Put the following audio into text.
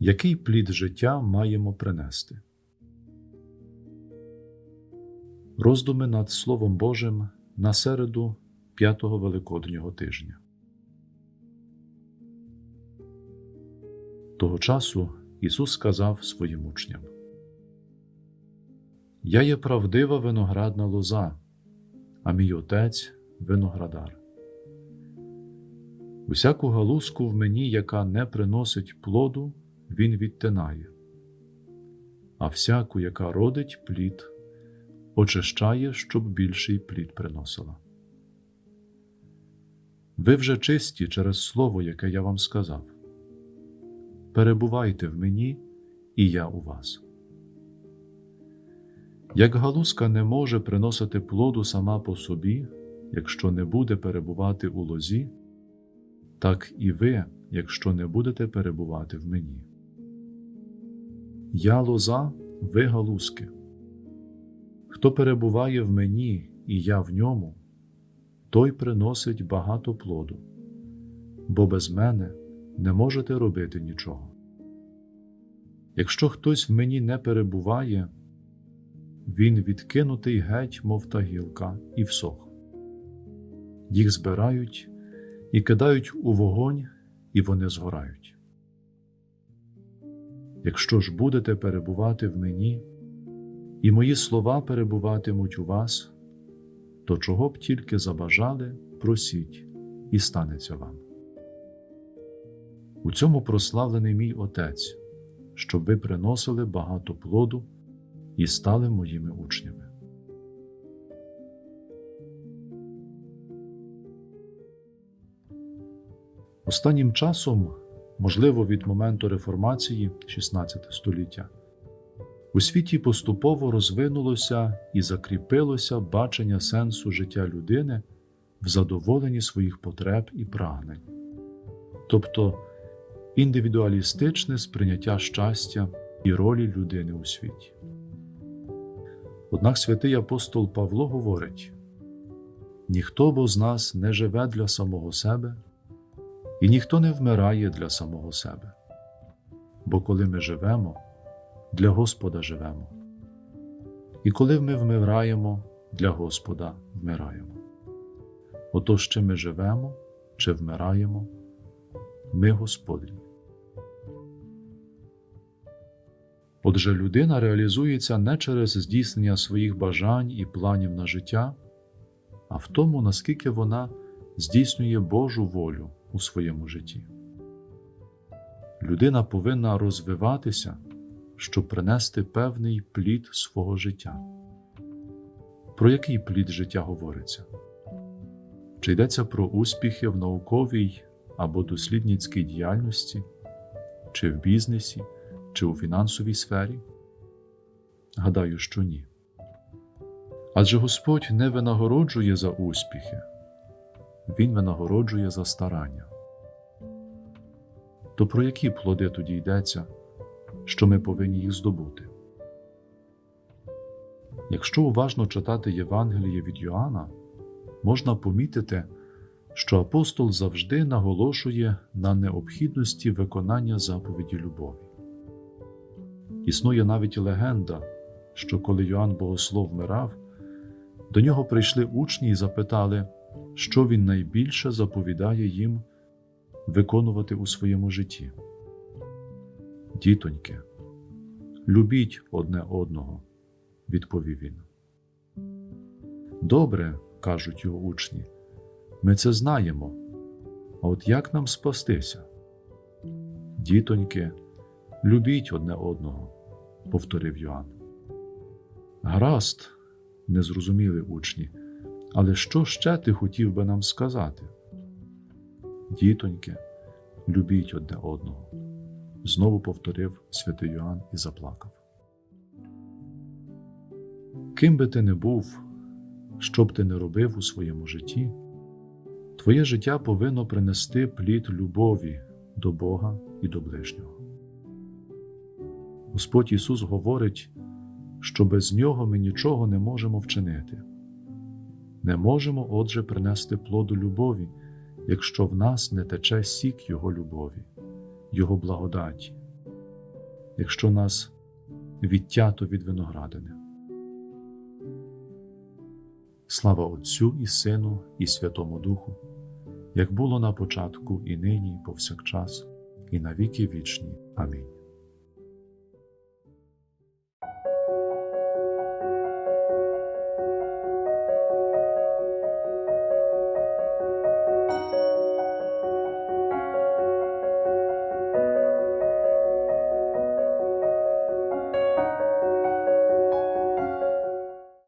Який плід життя маємо принести? Роздуми над Словом Божим на середу п'ятого Великоднього тижня. Того часу Ісус сказав своїм учням: Я є правдива виноградна лоза, а мій отець виноградар. Усяку галузку в мені, яка не приносить плоду, він відтинає, а всяку, яка родить плід, очищає, щоб більший плід приносила. Ви вже чисті через слово, яке я вам сказав. Перебувайте в мені, і я у вас. Як галузка не може приносити плоду сама по собі, якщо не буде перебувати у лозі, так і ви, якщо не будете перебувати в мені. Я лоза, ви галузки. Хто перебуває в мені, і я в ньому, той приносить багато плоду, бо без мене не можете робити нічого. Якщо хтось в мені не перебуває, він відкинутий геть, мов та гілка, і всох. Їх збирають і кидають у вогонь, і вони згорають. Якщо ж будете перебувати в мені, і мої слова перебуватимуть у вас, то чого б тільки забажали, просіть, і станеться вам. У цьому прославлений мій Отець, щоб ви приносили багато плоду і стали моїми учнями. Останнім часом, можливо, від моменту реформації 16 століття, у світі поступово розвинулося і закріпилося бачення сенсу життя людини в задоволенні своїх потреб і прагнень, тобто індивідуалістичне сприйняття щастя і ролі людини у світі. Однак святий апостол Павло говорить: ніхто бо з нас не живе для самого себе, і ніхто не вмирає для самого себе. Бо коли ми живемо, для Господа живемо, і коли ми вмираємо, для Господа вмираємо. Отож, чи ми живемо, чи вмираємо, ми Господні. Отже, людина реалізується не через здійснення своїх бажань і планів на життя, а в тому, наскільки вона здійснює Божу волю у своєму житті. Людина повинна розвиватися, щоб принести певний плід свого життя. Про який плід життя говориться? Чи йдеться про успіхи в науковій або дослідницькій діяльності, чи в бізнесі, чи у фінансовій сфері? Гадаю, що ні. Адже Господь не винагороджує за успіхи, Він винагороджує за старання. То про які плоди тоді йдеться, що ми повинні їх здобути? Якщо уважно читати Євангеліє від Йоанна, можна помітити, що апостол завжди наголошує на необхідності виконання заповіді любові. Існує навіть легенда, що коли Йоанн Богослов вмирав, до нього прийшли учні і запитали, що він найбільше заповідає їм виконувати у своєму житті. Дітоньки, любіть одне одного, відповів він. Добре, кажуть його учні, ми це знаємо. А от як нам спастися? Дітоньки, любіть одне одного, повторив Йоанн. Гаразд, не зрозуміли учні, але що ще ти хотів би нам сказати? Дітоньки, любіть одне одного, знову повторив святий Йоанн і заплакав. Ким би ти не був, що б ти не робив у своєму житті, твоє життя повинно принести плід любові до Бога і до ближнього. Господь Ісус говорить, що без Нього ми нічого не можемо вчинити. Не можемо, отже, принести плоду любові, якщо в нас не тече сік Його любові, Його благодаті, якщо нас відтято від виноградини. Слава Отцю і Сину, і Святому Духу, як було на початку, і нині, і повсякчас, і на віки вічні. Амінь.